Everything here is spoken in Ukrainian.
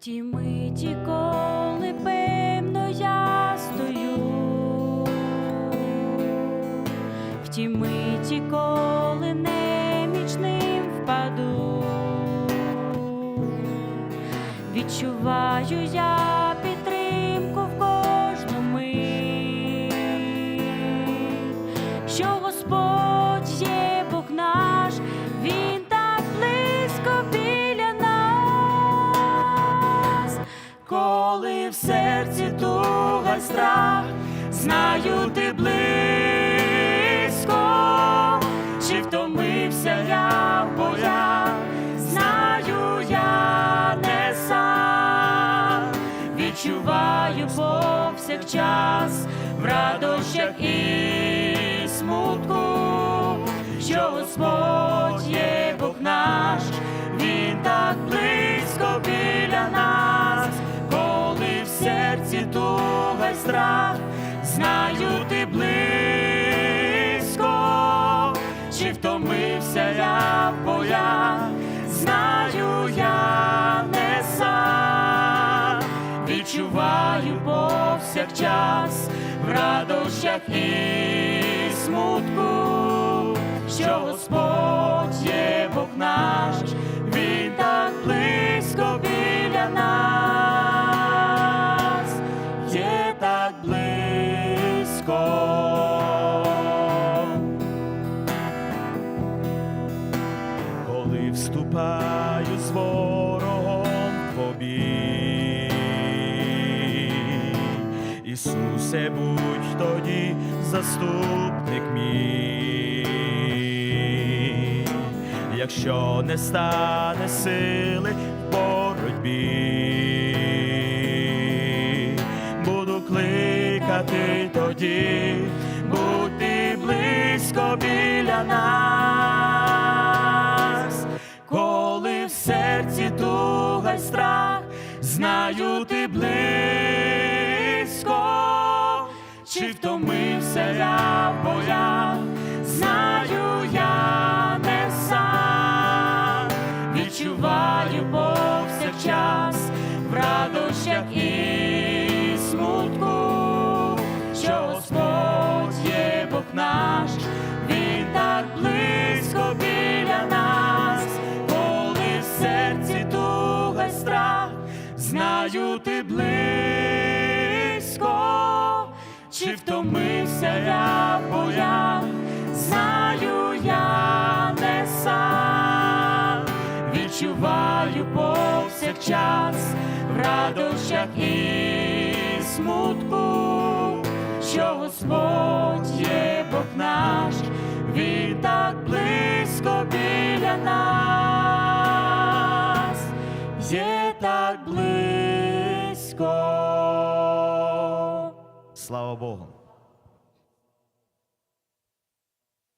тій миті, коли певно я стою, в тій миті, коли немічним впаду, відчуваю я коли в серці туга страх, знаю ти близько, чи втомився я в боях, знаю я не сам, відчуваю повсякчас в радощах і повсякчас в радощах і смутку, що Господь є Бог наш, Він так близько біля нас, є так близько. коли вступаю з ворогом Ісусе, будь тоді заступник мій, якщо не стане сили в боротьбі, буду кликати тоді, будь ти близько біля нас, коли в серці туга й страх, знаю ти близько, чи втомився я в боях, знаю я не сам, відчуваю повсякчас в радощах і смутку, що Господь є Бог наш, Він так близько біля нас, коли в серці туга страх, знаю ти близько, відчуваю повсякчас в радощах і смутку, що Господь є Бог наш, Він так близько біля нас, є так близько. Слава Богу!